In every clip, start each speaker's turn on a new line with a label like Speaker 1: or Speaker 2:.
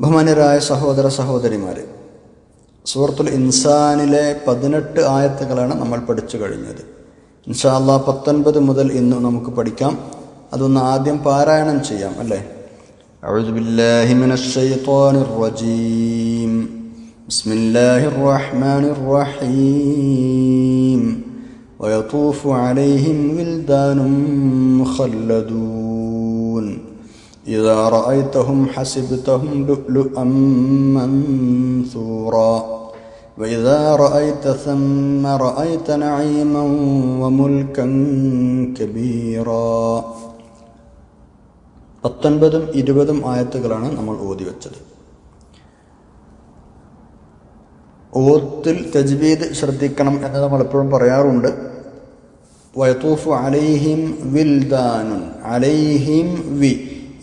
Speaker 1: ബഹുമാന്യരായ സഹോദര സഹോദരിമാരെ സൂറത്തുൽ ഇൻസാനിലെ പതിനെട്ട് ആയത്തുകളാണ് നമ്മൾ പഠിച്ചു കഴിഞ്ഞത് ഇൻഷാല്ലാ പത്തൊൻപത് മുതൽ ഇന്ന് നമുക്ക് പഠിക്കാം അതൊന്ന് ആദ്യം പാരായണം ചെയ്യാം അല്ലേ أعوذ بالله من الشيطان الرجيم بسم الله الرحمن الرحيم ويطوف عليهم ولدان مخلدون إذا رأيتهم حسبتهم لؤلؤا منثورا وإذا رأيت ثم رأيت نعيما وملكا كبيرا പത്തൊൻപതും ഇരുപതും ആയത്തുകളാണ് നമ്മൾ ഓതി വെച്ചത് ഓത്തിൽ തജ്വീദ് ശ്രദ്ധിക്കണം എന്ന് നമ്മൾ എപ്പോഴും പറയാറുണ്ട് വയത്തൂഫു അലൈഹിം വിൽദാനുൻ അലൈഹിം വി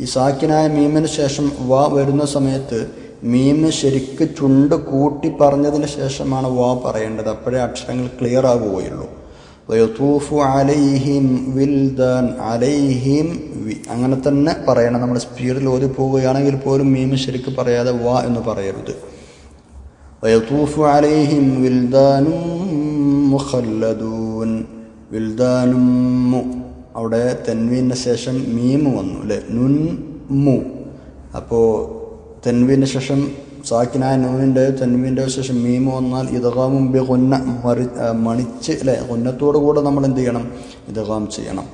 Speaker 1: ഈ സാക്കിനായ മീമിന് ശേഷം വാ വരുന്ന സമയത്ത് മീമ് ശരിക്ക് ചുണ്ട് കൂട്ടി പറഞ്ഞതിന് ശേഷമാണ് വാ പറയേണ്ടത്. അപ്പോഴേ അക്ഷരങ്ങൾ ക്ലിയർ ആകുകയുള്ളൂ. വയത്തൂഫു അലൈഹിം വിൽദാൻ അലൈഹിം വി അങ്ങനെ തന്നെ പറയണം. നമ്മൾ സ്പീഡിൽ ഓതി പോവുകയാണെങ്കിൽ പോലും മീമ് ശരിക്ക് പറയാതെ വാ എന്ന് പറയരുത്. വയത്തൂഫു അലൈഹിം വിൽദാനും വിൽദാനും അവിടെ തെൻവീൻ്റെ ശേഷം മീമ് വന്നു അല്ലേ നുൻ മു അപ്പോൾ തെൻവീൻ്റെ ശേഷം സാക്കിനായ നൂനിൻ്റെ തെൻവീൻ്റെ ശേഷം മീമ് വന്നാൽ ഇതകാമും ബി കൊന്ന മറി മണിച്ച് അല്ലേ കൊന്നത്തോടു കൂടെ നമ്മൾ എന്ത് ചെയ്യണം ഇതകാം ചെയ്യണം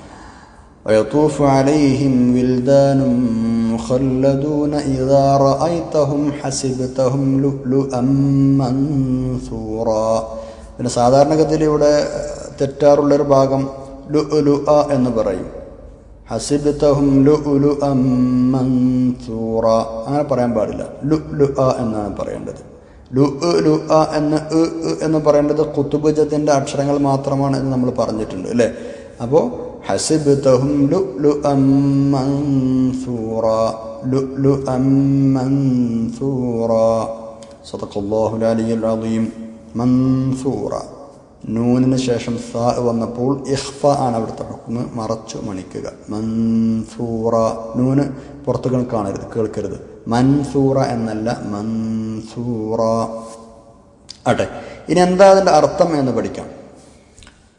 Speaker 1: ويطوف عليهم ولدان مخلدون إذا رأيتهم حسبتهم لؤلؤا منثورا പിന്നെ സാധാരണഗതിയിൽ ഇവിടെ തെറ്റാറുള്ളൊരു ഭാഗം ലു ലു അ എന്ന് പറയും. ഹസിബത്തഹും ലു ഉലു മൻസൂറ. അങ്ങനെ പറയാൻ പാടില്ല. ലു ലു അ എന്നാണ് പറയേണ്ടത് ലു ലു അ എന്ന് എന്ന് പറയേണ്ടത് കുത്തുബുജത്തിന്റെ അക്ഷരങ്ങൾ മാത്രമാണ് എന്ന് നമ്മൾ പറഞ്ഞിട്ടുണ്ട് അല്ലേ? അപ്പോൾ ഹസിബത്തഹും ലു ലു മൻസൂറ. ലു ലു മൻസൂറ. സദഖല്ലാഹുൽ അലിയുൽ അലീം മൻസൂറ. നൂനിന് ശേഷം സ വന്നപ്പോൾ ഇഹ്ഫ ആണ് അവിടുത്തെ ഹുക്കുമ് മറച്ചു മണിക്കുക. മൻസൂറ. നൂന് പുറത്തു കാണരുത് കേൾക്കരുത്. മൻസൂറ എന്നല്ല മൻസൂറ. അട്ടെ ഇനി എന്താ അതിന്റെ അർത്ഥം എന്ന് പഠിക്കാം.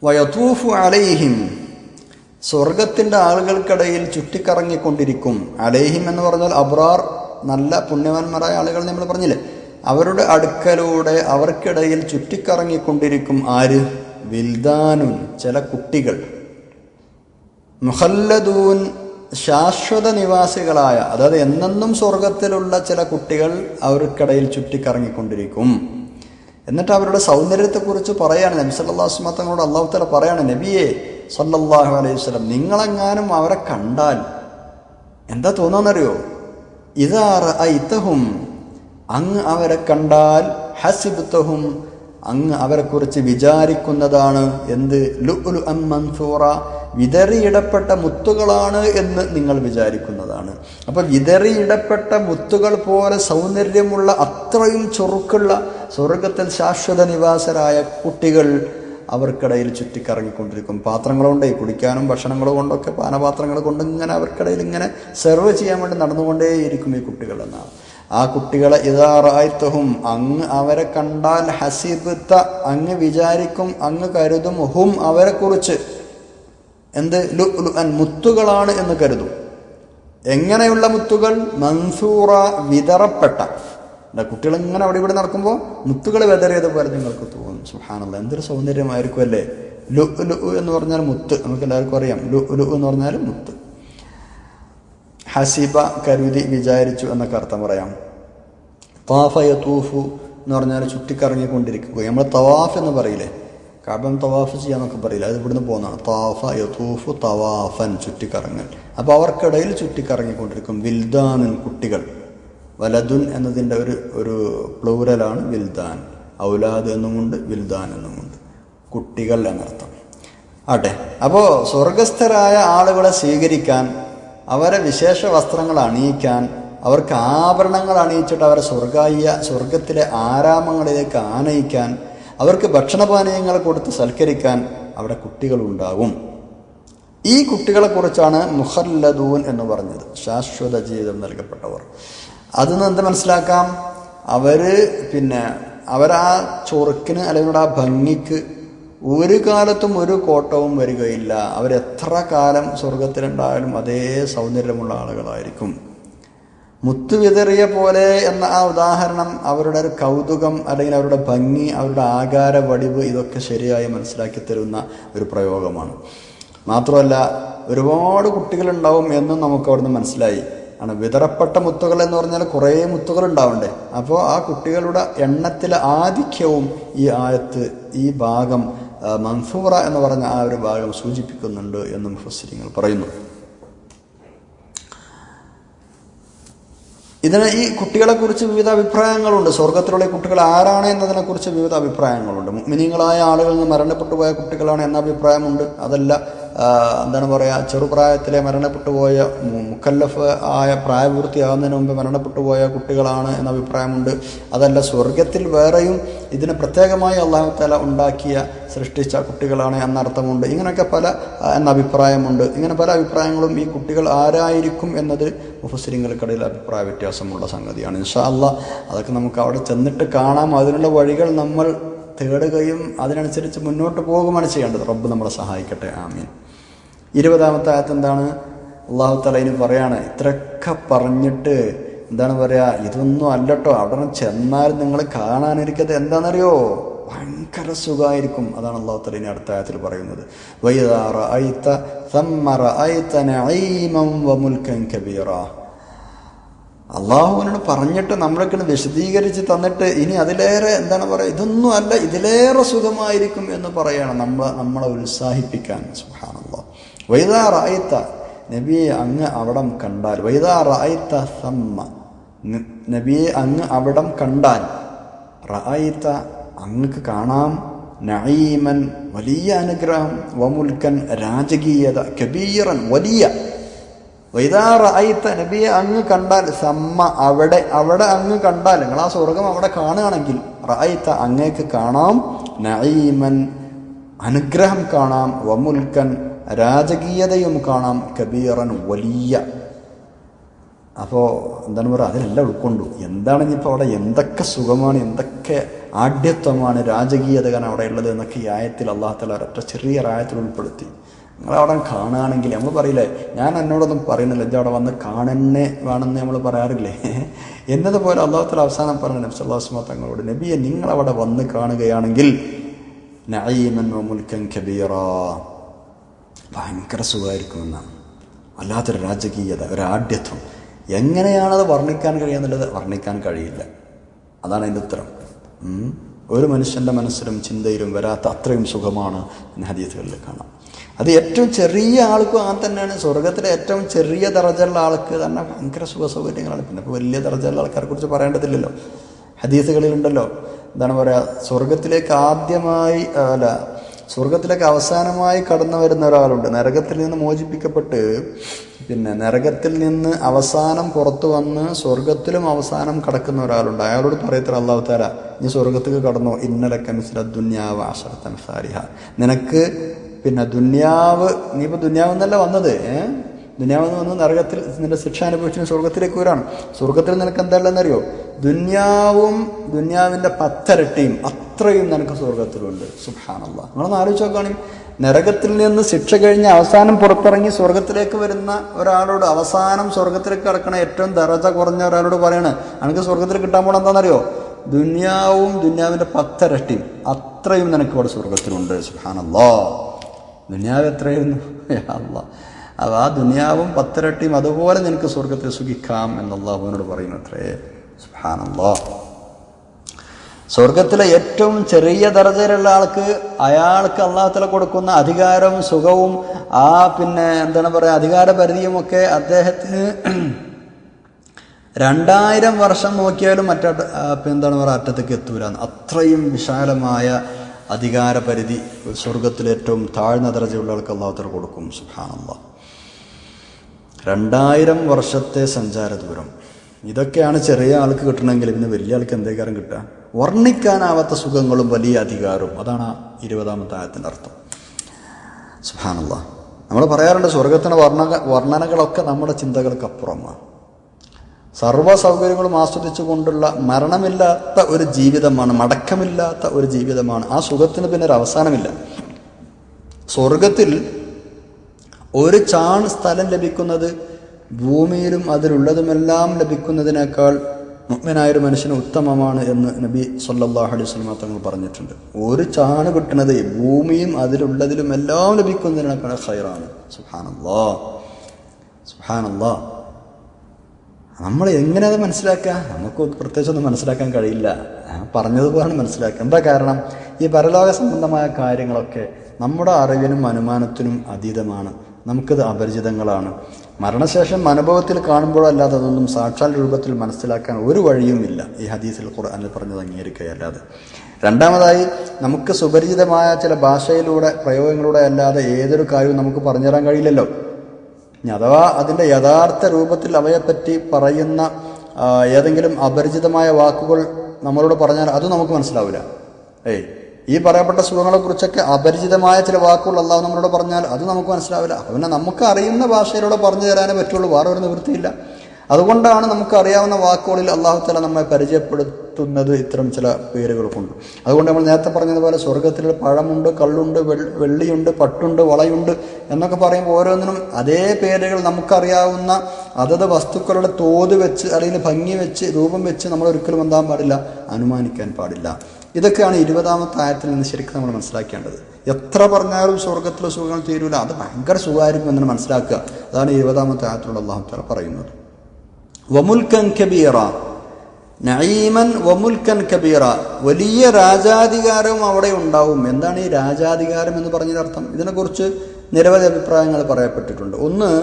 Speaker 1: വയതൂഫു അലൈഹിം. സ്വർഗത്തിന്റെ ആളുകൾക്കിടയിൽ ചുറ്റിക്കറങ്ങിക്കൊണ്ടിരിക്കും. അലൈഹിം എന്ന് പറഞ്ഞാൽ അബ്രാർ നല്ല പുണ്യവാന്മാരായ ആളുകൾ നമ്മൾ പറഞ്ഞില്ലേ? അവരുടെ അടുക്കലൂടെ അവർക്കിടയിൽ ചുറ്റിക്കറങ്ങിക്കൊണ്ടിരിക്കും ആര്? വിൽദാനുൻ ചില കുട്ടികൾ. മുഹല്ലദൂൻ ശാശ്വത നിവാസികളായ അതായത് എന്നെന്നും സ്വർഗത്തിലുള്ള ചില കുട്ടികൾ അവർക്കിടയിൽ ചുറ്റിക്കറങ്ങിക്കൊണ്ടിരിക്കും. എന്നിട്ട് അവരുടെ സൗന്ദര്യത്തെക്കുറിച്ച് പറയാണ് നബി സല്ലാസ്മ തങ്ങളോട് അള്ളാഹുത്തല തല പറയാണ് നബിയെ സല്ലല്ലാഹു അലൈഹി വസല്ലം നിങ്ങളെങ്ങാനും അവരെ കണ്ടാൽ എന്താ തോന്നാന്നറിയോ ഇതാ റഅയ്തഹും അങ്ങ് അവരെ കണ്ടാൽ ഹസിബ്തഹും അങ്ങ് അവരെക്കുറിച്ച് വിചാരിക്കുന്നതാണ് എന്ത്? ലുഉലു അം മൻസൂറ വിതറിയിടപ്പെട്ട മുത്തുകളാണ് എന്ന് നിങ്ങൾ വിചാരിക്കുന്നതാണ്. അപ്പോൾ വിതറിയിടപ്പെട്ട മുത്തുകൾ പോലെ സൗന്ദര്യമുള്ള അത്രയും ചൊറുക്കുള്ള സ്വർഗത്തിൽ ശാശ്വത നിവാസരായ കുട്ടികൾ അവർക്കിടയിൽ ചുറ്റിക്കറങ്ങിക്കൊണ്ടിരിക്കും. പാത്രങ്ങളുണ്ട് കുടിക്കാനും ഭക്ഷണങ്ങളും കൊണ്ടൊക്കെ പാനപാത്രങ്ങൾ കൊണ്ട് ഇങ്ങനെ അവർക്കിടയിൽ ഇങ്ങനെ സെർവ് ചെയ്യാൻ വേണ്ടി നടന്നുകൊണ്ടേയിരിക്കും ഈ കുട്ടികൾ എന്നാണ്. ആ കുട്ടികളെ ഇതാറായത്തഹും അങ്ങ് അവരെ കണ്ടാൽ ഹസിബത്ത അങ്ങ് വിചാരിക്കും അങ്ങ് കരുതും ഹും അവരെ കുറിച്ച്. എന്ത്? ലു മുത്തുകളാണ് എന്ന് കരുതും. എങ്ങനെയുള്ള മുത്തുകൾ? മൻസൂറ വിതറപ്പെട്ട. കുട്ടികൾ ഇങ്ങനെ അവിടെ ഇവിടെ നടക്കുമ്പോൾ മുത്തുകൾ വിതറിയതുപോലെ നിങ്ങൾക്ക് തോന്നും. സുഹാനല്ല എന്തൊരു സൗന്ദര്യമായിരിക്കും അല്ലേ ലു ലു എന്ന് പറഞ്ഞാൽ മുത്ത്. നമുക്ക് എല്ലാവർക്കും അറിയാം. ലു ലു എന്ന് പറഞ്ഞാൽ മുത്ത്. ഹസീബ കരുതി വിചാരിച്ചു എന്നൊക്കെ അർത്ഥം പറയാം. താഫ യത്തൂഫു എന്ന് പറഞ്ഞാൽ ചുറ്റിക്കറങ്ങിക്കൊണ്ടിരിക്കുക. നമ്മൾ തവാഫ് എന്ന് പറയില്ലേ? കാബം തവാഫ് ചെയ്യാന്നൊക്കെ പറയില്ല? അത് ഇവിടുന്ന് പോകുന്നതാണ്. താഫ യത്തൂഫു തവാഫൻ ചുറ്റിക്കറങ്ങൽ. അപ്പോൾ അവർക്കിടയിൽ ചുറ്റിക്കറങ്ങിക്കൊണ്ടിരിക്കും. വിൽദാനൻ കുട്ടികൾ. വലതുൻ എന്നതിന്റെ ഒരു ഒരു പ്ലൂരലാണ് വിൽദാൻ. ഔലാദ് എന്നുമുണ്ട് വിൽദാൻ എന്നുമുണ്ട്. കുട്ടികൾ എന്നർത്ഥം. ആട്ടെ. അപ്പോൾ സ്വർഗസ്ഥരായ ആളുകളെ സ്വീകരിക്കാൻ അവരെ വിശേഷ വസ്ത്രങ്ങൾ അണിയിക്കാൻ അവർക്ക് ആഭരണങ്ങൾ അണിയിച്ചിട്ട് അവരെ സ്വർഗായ സ്വർഗത്തിലെ ആരാമങ്ങളിലേക്ക് ആനയിക്കാൻ അവർക്ക് ഭക്ഷണപാനീയങ്ങൾ കൊടുത്ത് സൽക്കരിക്കാൻ അവിടെ കുട്ടികളുണ്ടാകും ഈ കുട്ടികളെ കുറിച്ചാണ് മുഹല്ലദൂൻ എന്ന് പറഞ്ഞത് ശാശ്വത ജീവിതം നൽകപ്പെട്ടവർ. അതിൽ നിന്ന് എന്ത് മനസ്സിലാക്കാം? അവർ പിന്നെ അവരാ ചൊറുക്കിന് അല്ലെങ്കിൽ ആ ഭംഗിക്ക് ഒരു കാലത്തും ഒരു കോട്ടവും വരികയില്ല. അവരെത്ര കാലം സ്വർഗത്തിലുണ്ടായാലും അതേ സൗന്ദര്യമുള്ള ആളുകളായിരിക്കും. മുത്തു വിതറിയ പോലെ എന്ന ആ ഉദാഹരണം അവരുടെ ഒരു കൗതുകം അല്ലെങ്കിൽ അവരുടെ ഭംഗി അവരുടെ ആകാര വടിവ് ഇതൊക്കെ ശരിയായി മനസ്സിലാക്കി തരുന്ന ഒരു പ്രയോഗമാണ്. മാത്രമല്ല ഒരുപാട് കുട്ടികളുണ്ടാവും എന്നും നമുക്ക് അവിടുന്ന് മനസ്സിലായി. ആണ് വിതറപ്പെട്ട മുത്തുകൾ എന്ന് പറഞ്ഞാൽ കുറേ മുത്തുകൾ ഉണ്ടാവണ്ടേ? അപ്പോൾ ആ കുട്ടികളുടെ എണ്ണത്തിലെ ആധിക്യവും ഈ ആയത്ത് ഈ ഭാഗം മൻസൂറ എന്ന് പറഞ്ഞ ആ ഒരു ഭാഗം സൂചിപ്പിക്കുന്നുണ്ട് എന്ന് മുഫസ്സിരിങ്ങൾ പറയുന്നു. ഇതിന് ഈ കുട്ടികളെക്കുറിച്ച് വിവിധ അഭിപ്രായങ്ങളുണ്ട്. സ്വർഗത്തിലുള്ള കുട്ടികൾ ആരാണ് എന്നതിനെക്കുറിച്ച് വിവിധ അഭിപ്രായങ്ങളുണ്ട്. മിനിങ്ങളായ ആളുകളിൽ നിന്ന് മരണപ്പെട്ടു പോയ കുട്ടികളാണ് എന്ന അഭിപ്രായമുണ്ട്. അതല്ല എന്താണ് പറയുക ചെറുപ്രായത്തിലെ മരണപ്പെട്ടു പോയ മുക്കല്ലഫ് ആയ പ്രായപൂർത്തിയാകുന്നതിന് മുമ്പ് മരണപ്പെട്ടു പോയ കുട്ടികളാണ് എന്ന അഭിപ്രായമുണ്ട്. അതല്ല സ്വർഗത്തിൽ വേറെയും ഇതിന് പ്രത്യേകമായി അള്ളാഹു തല ഉണ്ടാക്കിയ സൃഷ്ടിച്ച കുട്ടികളാണ് എന്നർത്ഥമുണ്ട്. ഇങ്ങനെയൊക്കെ പല എന്ന അഭിപ്രായമുണ്ട്. ഇങ്ങനെ പല അഭിപ്രായങ്ങളും ഈ കുട്ടികൾ ആരായിരിക്കും എന്നത് മുഫസിരിങ്ങൾക്കിടയിൽ അഭിപ്രായ വ്യത്യാസമുള്ള സംഗതിയാണ്. ഇൻഷാ അള്ളാഹ് അതൊക്കെ നമുക്ക് അവിടെ ചെന്നിട്ട് കാണാം. അതിനുള്ള വഴികൾ നമ്മൾ തേടുകയും അതിനനുസരിച്ച് മുന്നോട്ട് പോകുമാണ് ചെയ്യേണ്ടത്. റബ്ബ് നമ്മളെ സഹായിക്കട്ടെ. ആമീൻ. ഇരുപതാമത്തെ ആയത്ത് എന്താണ്? അള്ളാഹു തലയിന് പറയാണ് ഇത്രയൊക്കെ പറഞ്ഞിട്ട് എന്താണ് പറയുക ഇതൊന്നും അല്ലട്ടോ. അവിടെ ചെന്നാൽ നിങ്ങൾ കാണാനിരിക്കത് എന്താണെന്നറിയോ? ഭയങ്കര സുഖമായിരിക്കും. അതാണ് അള്ളാഹു തലീനെ അടുത്ത ആയത്തിൽ പറയുന്നത്. വൈദാറ ഐത്ത സമ്മറ ഐത്തന ഐമം വമുൽക്കൻ കബീറ. അള്ളാഹുവിനോട് പറഞ്ഞിട്ട് നമ്മളൊക്കെ വിശദീകരിച്ച് തന്നിട്ട് ഇനി അതിലേറെ എന്താണ് പറയുക? ഇതൊന്നും അല്ല ഇതിലേറെ സുഖമായിരിക്കും എന്ന് പറയണം നമ്മൾ നമ്മളെ ഉത്സാഹിപ്പിക്കാൻ. സുഹാനല്ലോ വൈദാ റായിത്ത നബിയെ അങ്ങ് അവിടം കണ്ടാൽ. വൈദാ റായിത്ത സമ്മ നബിയെ അങ്ങ് അവിടം കണ്ടാൽ. റായിത്ത അങ്ങക്ക് കാണാം. നഈമൻ വലിയ അനുഗ്രഹം. വമുൽക്കൻ രാജകീയത. കബീറൻ വലിയ വൈതാറായിത്ത നബിയെ അങ്ങ് കണ്ടാൽ സമ്മ അവിടെ അവിടെ അങ്ങ് കണ്ടാൽ നിങ്ങൾ ആ സ്വർഗം അവിടെ കാണുകയാണെങ്കിൽ റായിത്ത അങ്ങേക്ക് കാണാം നഈമൻ അനുഗ്രഹം കാണാം വമുൽക്കൻ രാജകീയതയും കാണാം കബീറൻ വലിയ. അപ്പോൾ എന്താണ് പറയുക അതിലെല്ലാം ഉൾക്കൊണ്ടു. എന്താണ് ഇനിയിപ്പോൾ അവിടെ എന്തൊക്കെ സുഖമാണ് എന്തൊക്കെ ആഢ്യത്വമാണ് രാജകീയതകൻ അവിടെ ഉള്ളത് എന്നൊക്കെ ഈ ആയത്തിൽ അള്ളാഹത്തല ഒരൊറ്റ ചെറിയ ആയത്തിൽ ഉൾപ്പെടുത്തി. നിങ്ങൾ അവിടെ കാണുകയാണെങ്കിൽ നമ്മൾ പറയില്ലേ ഞാൻ എന്നോടൊന്നും പറയുന്നില്ല ഇത് അവിടെ വന്ന് കാണന്നെ വേണമെന്ന് നമ്മൾ പറയാറില്ലേ? എന്നതുപോലെ അള്ളാഹുത്തല അവസാനം പറഞ്ഞു നബി സല്ലാസ്മ തങ്ങളോട് നബിയെ നിങ്ങളവിടെ വന്ന് കാണുകയാണെങ്കിൽ ഭയങ്കര സുഖമായിരിക്കുമെന്നാണ് വല്ലാത്തൊരു രാജകീയത ഒരു ആഢ്യത്വം. എങ്ങനെയാണത് വർണിക്കാൻ കഴിയുന്നുള്ളത് വർണിക്കാൻ കഴിയില്ല. അതാണ് അതിന്റെ ഉത്തരം. ഒരു മനുഷ്യന്റെ മനസ്സിലും ചിന്തയിലും വരാത്ത അത്രയും സുഖമാണ് ഹദീസുകളിൽ കാണാം. അത് ഏറ്റവും ചെറിയ ആൾക്കും അങ്ങനെ തന്നെയാണ്. സ്വർഗത്തിലെ ഏറ്റവും ചെറിയ ദർജയുള്ള ആൾക്ക് തന്നെ ഭയങ്കര സുഖ സൗകര്യങ്ങളാണ്. പിന്നെ ഇപ്പോൾ വലിയ ദർജയുള്ള ആൾക്കാരെ കുറിച്ച് പറയേണ്ടതില്ലല്ലോ. ഹദീസുകളിലുണ്ടല്ലോ. എന്താണ് പറയുക സ്വർഗത്തിലേക്ക് ആദ്യമായി അല്ല സ്വർഗത്തിലേക്ക് അവസാനമായി കടന്നു വരുന്ന ഒരാളുണ്ട്. നരകത്തിൽ നിന്ന് മോചിപ്പിക്കപ്പെട്ട് പിന്നെ നരകത്തിൽ നിന്ന് അവസാനം പുറത്തു വന്ന് സ്വർഗത്തിലും അവസാനം കടക്കുന്ന ഒരാളുണ്ട്. അയാളോട് പറയത്തില്ല അള്ളാഹു താര നീ സ്വർഗത്തേക്ക് കടന്നോ. ഇന്നലെ മിസ്ല ദുന്യാവ് ആശർത്തൻ സാരിഹ. നിനക്ക് പിന്നെ ദുന്യാവ് നീ ഇപ്പൊ ദുന്യാവ് എന്നല്ല വന്നത് ഏഹ് ദുന്യാവ് എന്ന് വന്ന് നരകത്തിൽ നിന്റെ ശിക്ഷ അനുഭവിച്ചു സ്വർഗത്തിലേക്ക് വരാണ്. സ്വർഗത്തിൽ നിനക്ക് എന്താണെന്നറിയോ ദുന്യാവും ദുന്യാവിന്റെ പത്തരട്ടിയും അത്രയും നിനക്ക് സ്വർഗത്തിലുണ്ട് സുഹാനല്ല നിങ്ങളൊന്ന് ആലോചിച്ച് നോക്കുകയാണെങ്കിൽ നരകത്തിൽ നിന്ന് ശിക്ഷ കഴിഞ്ഞ് അവസാനം പുറത്തിറങ്ങി സ്വർഗത്തിലേക്ക് വരുന്ന ഒരാളോട് അവസാനം സ്വർഗത്തിലേക്ക് കിടക്കണ ഏറ്റവും ദറജ കുറഞ്ഞ ഒരാളോട് പറയാണ് എനിക്ക് സ്വർഗത്തിൽ കിട്ടാൻ പോണ എന്താണെന്നറിയോ? ദുന്യാവും ദുന്യാവിന്റെ പത്തരട്ടിയും അത്രയും നിനക്ക് ഇവിടെ സ്വർഗത്തിലുണ്ട് സുഹാനല്ലോ ദുനിയാവ് എത്രയായിരുന്നു അല്ല അപ്പോൾ ആ ദുനിയാവും പത്തിരട്ടിയും അതുപോലെ നിനക്ക് സ്വർഗത്തെ സുഖിക്കാം എന്നുള്ള അവനോട് പറയുന്നു അത്രേ സുഹാനല്ലോ സ്വർഗത്തിലെ ഏറ്റവും ചെറിയ ദർജയിലുള്ള ആൾക്ക് അയാൾക്ക് അള്ളാഹത്തില കൊടുക്കുന്ന അധികാരവും സുഖവും ആ പിന്നെ എന്താണ് പറയുക അധികാര പരിധിയും ഒക്കെ അദ്ദേഹത്തിന് രണ്ടായിരം വർഷം നോക്കിയാലും മറ്റ എന്താണ് പറയുക അറ്റത്തേക്ക് എത്തൂല അത്രയും വിശാലമായ അധികാര പരിധി സ്വർഗത്തിലെ ഏറ്റവും താഴ്ന്ന ദർജയുള്ള ആൾക്ക് അള്ളാഹത്തില കൊടുക്കും. സുഖാനല്ല രണ്ടായിരം വർഷത്തെ സഞ്ചാര ദൂരം. ഇതൊക്കെയാണ് ചെറിയ ആൾക്ക് കിട്ടണമെങ്കിൽ പിന്നെ വലിയ ആൾക്ക് എന്തേക്കാരം കിട്ടുക? വർണിക്കാനാവാത്ത സുഖങ്ങളും വലിയ അധികാരവും. അതാണ് ഇരുപതാമത്തെ ആയത്തിന്റെ അർത്ഥം. സുഹാനല്ല നമ്മൾ പറയാറുണ്ട് സ്വർഗത്തിന്റെ വർണ വർണനകളൊക്കെ നമ്മുടെ ചിന്തകൾക്കപ്പുറമാണ് സർവ സൗകര്യങ്ങളും ആസ്വദിച്ചുകൊണ്ടുള്ള മരണമില്ലാത്ത ഒരു ജീവിതമാണ് മടക്കമില്ലാത്ത ഒരു ജീവിതമാണ്. ആ സുഖത്തിന് പിന്നെ ഒരു അവസാനമില്ല. സ്വർഗത്തിൽ ഒരു ചാൺ സ്ഥലം ലഭിക്കുന്നത് ഭൂമിയിലും അതിലുള്ളതുമെല്ലാം ലഭിക്കുന്നതിനേക്കാൾ മുഗ്മനായൊരു മനുഷ്യന് ഉത്തമമാണ് എന്ന് നബി സല്ലാഹു അലൈഹി സ്വലമ തങ്ങൾ പറഞ്ഞിട്ടുണ്ട്. ഒരു ചാണ് കിട്ടുന്നത് ഭൂമിയും അതിലുള്ളതിലും എല്ലാം ലഭിക്കുന്നതിനേക്കാൾ ഹൈറാണ് സുഹാനല്ലാ സുഹാനല്ലാ നമ്മൾ എങ്ങനെ അത് മനസ്സിലാക്കുക നമുക്ക് പ്രത്യേകിച്ചൊന്നും മനസ്സിലാക്കാൻ കഴിയില്ല. പറഞ്ഞതുപോലെ മനസ്സിലാക്കുക. എന്താ കാരണം? ഈ പരലോക സംബന്ധമായ കാര്യങ്ങളൊക്കെ നമ്മുടെ അറിവിനും അനുമാനത്തിനും അതീതമാണ്. നമുക്കത് അപരിചിതങ്ങളാണ്. മരണശേഷം അനുഭവത്തിൽ കാണുമ്പോഴല്ലാതെ അതൊന്നും സാക്ഷാൽ രൂപത്തിൽ മനസ്സിലാക്കാൻ ഒരു വഴിയുമില്ല. ഈ ഹദീസിൽ ഖുർആനിൽ പറഞ്ഞത് അംഗീകരിക്കുകയല്ലാതെ. രണ്ടാമതായി നമുക്ക് സുപരിചിതമായ ചില ഭാഷയിലൂടെ പ്രയോഗങ്ങളിലൂടെ അല്ലാതെ ഏതൊരു കാര്യവും നമുക്ക് പറഞ്ഞുതരാൻ കഴിയില്ലല്ലോ. അഥവാ അതിന്റെ യഥാർത്ഥ രൂപത്തിൽ അവയെപ്പറ്റി പറയുന്ന ഏതെങ്കിലും അപരിചിതമായ വാക്കുകൾ നമ്മളോട് പറഞ്ഞാൽ അത് നമുക്ക് മനസ്സിലാവില്ല. ഏയ് ഈ പറയപ്പെട്ട സുഖങ്ങളെക്കുറിച്ചൊക്കെ അപരിചിതമായ ചില വാക്കുകൾ അള്ളാഹു നമ്മളോട് പറഞ്ഞാൽ അത് നമുക്ക് മനസ്സിലാവില്ല. പിന്നെ നമുക്ക് അറിയുന്ന ഭാഷയിലൂടെ പറഞ്ഞു തരാനേ പറ്റുള്ളൂ വേറെ ഒരു നിവൃത്തിയില്ല. അതുകൊണ്ടാണ് നമുക്ക് അറിയാവുന്ന വാക്കുകളിൽ അള്ളാഹു തല നമ്മെ പരിചയപ്പെടുത്തുന്നത് ഇത്തരം ചില പേരുകൾ കൊണ്ട് അതുകൊണ്ട് നമ്മൾ നേരത്തെ പറഞ്ഞതുപോലെ സ്വർഗത്തിൽ പഴമുണ്ട് കള്ളുണ്ട് വെള്ളിയുണ്ട് പട്ടുണ്ട് വളയുണ്ട് എന്നൊക്കെ പറയുമ്പോൾ ഓരോന്നിനും അതേ പേരുകൾ നമുക്കറിയാവുന്ന അതത് വസ്തുക്കളുടെ തോത് വെച്ച് അല്ലെങ്കിൽ ഭംഗി വെച്ച് രൂപം വെച്ച് നമ്മൾ ഒരിക്കലും എന്താൻ പാടില്ല അനുമാനിക്കാൻ പാടില്ല. ഇതൊക്കെയാണ് ഇരുപതാമത്തെ ആയത്തിൽ നിന്ന് ശരിക്കും നമ്മൾ മനസ്സിലാക്കേണ്ടത്. എത്ര പറഞ്ഞാലും സ്വർഗത്തിലെ സുഖങ്ങൾ തീരൂല. അത് ഭയങ്കര സുഖമായിരിക്കും എന്ന് മനസ്സിലാക്കുക. അതാണ് ഇരുപതാമത്തെ ആയത്തിലുള്ള അള്ളാഹു പറയുന്നത്. വമുൽക്കൻ കബീറ നഈമൻ വമുൽക്കൻ കബീറ വലിയ രാജാധികാരവും അവിടെ ഉണ്ടാവും. എന്താണ് ഈ രാജാധികാരം എന്ന് പറഞ്ഞതിനർത്ഥം ഇതിനെക്കുറിച്ച് നിരവധി അഭിപ്രായങ്ങൾ പറയപ്പെട്ടിട്ടുണ്ട്. ഒന്ന്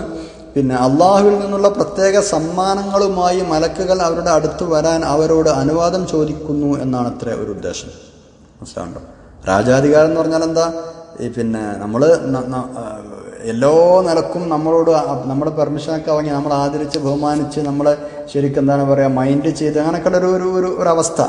Speaker 1: പിന്നെ അള്ളാഹുവിൽ നിന്നുള്ള പ്രത്യേക സമ്മാനങ്ങളുമായി മലക്കുകൾ അവരുടെ അടുത്ത് വരാൻ അവരോട് അനുവാദം ചോദിക്കുന്നു എന്നാണ് അത്ര ഒരു ഉദ്ദേശം. മനസ്സിലാവുണ്ടോ? രാജാധികാരം എന്ന് പറഞ്ഞാൽ എന്താ? ഈ പിന്നെ നമ്മൾ എല്ലാ നിലക്കും നമ്മളോട് നമ്മുടെ പെർമിഷനൊക്കെ വാങ്ങി നമ്മൾ ആദരിച്ച് ബഹുമാനിച്ച് നമ്മളെ ശരിക്കും എന്താണ് പറയുക മൈൻഡ് ചെയ്ത് അങ്ങനെയൊക്കെയുള്ള ഒരു ഒരു ഒരു അവസ്ഥ.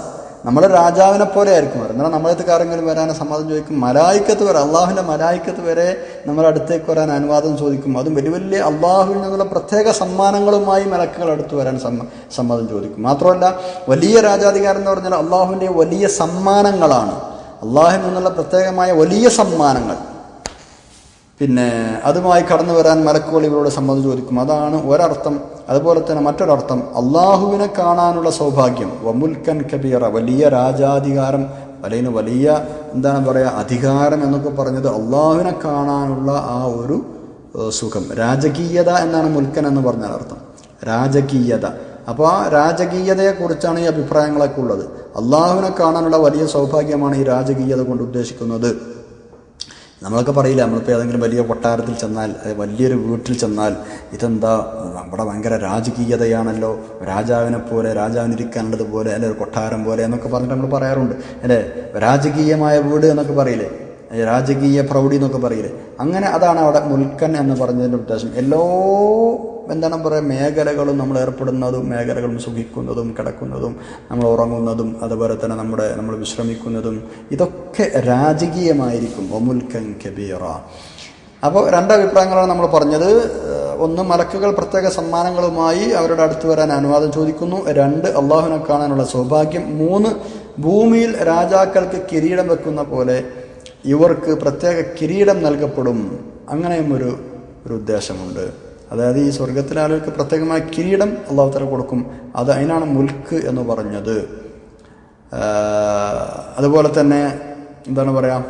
Speaker 1: നമ്മൾ രാജാവിനെ പോലെ ആയിരിക്കും. വരും എന്നാൽ നമ്മളടുത്ത് ആരെങ്കിലും വരാൻ സമ്മതം ചോദിക്കും. മലായിക്കത്ത് വരെ അള്ളാഹുവിന്റെ മലായിക്കത്ത് വരെ നമ്മുടെ അടുത്തേക്ക് വരാൻ അനുവാദം ചോദിക്കും. അതും വലിയ വലിയ അള്ളാഹുവിൽ നിന്നുള്ള പ്രത്യേക സമ്മാനങ്ങളുമായി മലക്കുകൾ അടുത്ത് വരാൻ സമ്മ സമ്മതം ചോദിക്കും. മാത്രമല്ല വലിയ രാജാധികാരം എന്ന് പറഞ്ഞാൽ അള്ളാഹുവിന്റെ വലിയ സമ്മാനങ്ങളാണ്. അള്ളാഹുവിൽ നിന്നുള്ള പ്രത്യേകമായ വലിയ സമ്മാനങ്ങൾ. പിന്നെ അതുമായി കടന്നു വരാൻ മലക്കുകൾ ഇവരോട് സമ്മതം ചോദിക്കും. അതാണ് ഒരർത്ഥം. അതുപോലെ തന്നെ മറ്റൊരർത്ഥം. അള്ളാഹുവിനെ കാണാനുള്ള സൗഭാഗ്യം. വമുൽക്കൻ കബീറ. വലിയ രാജാധികാരം. അല്ലെങ്കിൽ വലിയ എന്താണ് പറയുക അധികാരം എന്നൊക്കെ പറഞ്ഞത് അള്ളാഹുവിനെ കാണാനുള്ള ആ ഒരു സുഖം. രാജകീയത എന്നാണ് മുൽക്കൻ എന്ന് പറഞ്ഞ അർത്ഥം. രാജകീയത. അപ്പോൾ ആ രാജകീയതയെക്കുറിച്ചാണ് ഈ അഭിപ്രായങ്ങളൊക്കെ ഉള്ളത്. അള്ളാഹുവിനെ കാണാനുള്ള വലിയ സൗഭാഗ്യമാണ് ഈ രാജകീയത കൊണ്ട് ഉദ്ദേശിക്കുന്നത്. നമ്മളൊക്കെ പറയില്ല നമ്മളിപ്പോൾ ഏതെങ്കിലും വലിയ കൊട്ടാരത്തിൽ ചെന്നാൽ വലിയൊരു വീട്ടിൽ ചെന്നാൽ ഇതെന്താ നമ്മുടെ ഭയങ്കര രാജകീയതയാണല്ലോ. രാജാവിനെ പോലെ രാജാവിനിരിക്കാനുള്ളത് പോലെ അല്ലെ ഒരു കൊട്ടാരം പോലെ എന്നൊക്കെ പറഞ്ഞിട്ട് നമ്മൾ പറയാറുണ്ട്. അല്ലേ രാജകീയമായ വീട് എന്നൊക്കെ പറയില്ലേ രാജകീയ പ്രൗഢി എന്നൊക്കെ പറയില്ലേ. അങ്ങനെ അതാണ് അവിടെ മുൽക്കൻ എന്ന് പറഞ്ഞതിന്റെ ഉദ്ദേശം. എല്ലാ എന്താണ് പറയുക മേഖലകളും നമ്മൾ ഏർപ്പെടുന്നതും മേഖലകളും സുഖിക്കുന്നതും കിടക്കുന്നതും നമ്മൾ ഉറങ്ങുന്നതും അതുപോലെ തന്നെ നമ്മുടെ നമ്മൾ വിശ്രമിക്കുന്നതും ഇതൊക്കെ രാജകീയമായിരിക്കും. ഒമുൽക്കൻ കബീറ. അപ്പോൾ രണ്ട് അഭിപ്രായങ്ങളാണ് നമ്മൾ പറഞ്ഞത്. ഒന്ന് മലക്കുകൾ പ്രത്യേക സമ്മാനങ്ങളുമായി അവരുടെ അടുത്ത് വരാൻ അനുവാദം ചോദിക്കുന്നു. രണ്ട് അള്ളാഹുവിനെ കാണാനുള്ള സൗഭാഗ്യം. മൂന്ന് ഭൂമിയിൽ രാജാക്കൾക്ക് കിരീടം വെക്കുന്ന പോലെ ഇവർക്ക് പ്രത്യേക കിരീടം നൽകപ്പെടും. അങ്ങനെയും ഒരു ഒരു ഉദ്ദേശമുണ്ട്. അതായത് ഈ സ്വർഗത്തിലെ ആളുകൾക്ക് പ്രത്യേകമായ കിരീടം അള്ളാഹുത്തല തല കൊടുക്കും. അത് അതിനാണ് മുൽക്ക് എന്ന് പറഞ്ഞത്. അതുപോലെ തന്നെ എന്താണ് പറയുക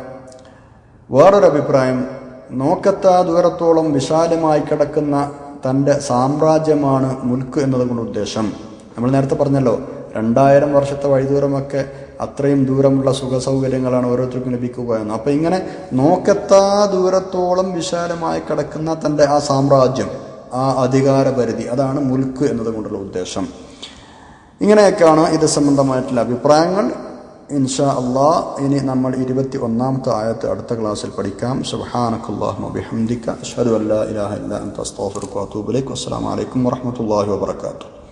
Speaker 1: വേറൊരു അഭിപ്രായം. നോക്കത്താ ദൂരത്തോളം വിശാലമായി കിടക്കുന്ന തന്റെ സാമ്രാജ്യമാണ് മുൽക്ക് എന്നതുകൊണ്ട് ഉദ്ദേശം. നമ്മൾ നേരത്തെ പറഞ്ഞല്ലോ രണ്ടായിരം വർഷത്തെ വഴിദൂരമൊക്കെ അത്രയും ദൂരമുള്ള സുഖ സൗകര്യങ്ങളാണ് ഓരോരുത്തർക്കും ലഭിക്കുക എന്ന്. അപ്പം ഇങ്ങനെ നോക്കത്താ ദൂരത്തോളം വിശാലമായി കിടക്കുന്ന തന്റെ ആ സാമ്രാജ്യം ആ അധികാരപരിധി അതാണ് മുൽക്ക് എന്നതുകൊണ്ടുള്ള ഉദ്ദേശം. ഇങ്ങനെയൊക്കെയാണ് ഇത് സംബന്ധമായിട്ടുള്ള അഭിപ്രായങ്ങൾ. ഇൻഷാ അള്ളാ ഇനി നമ്മൾ ഇരുപത്തി ഒന്നാമത്തെ ആയത്ത് അടുത്ത ക്ലാസ്സിൽ പഠിക്കാം. സുബ്ഹാനക്കല്ലാഹുമ്മ ബിഹംദിക അഷ്ഹദു അല്ലാ ഇലാഹ ഇല്ല വസ്സലാമു അലൈക്കും വറഹ്മത്തുള്ളാഹി വബറകാതുഹു.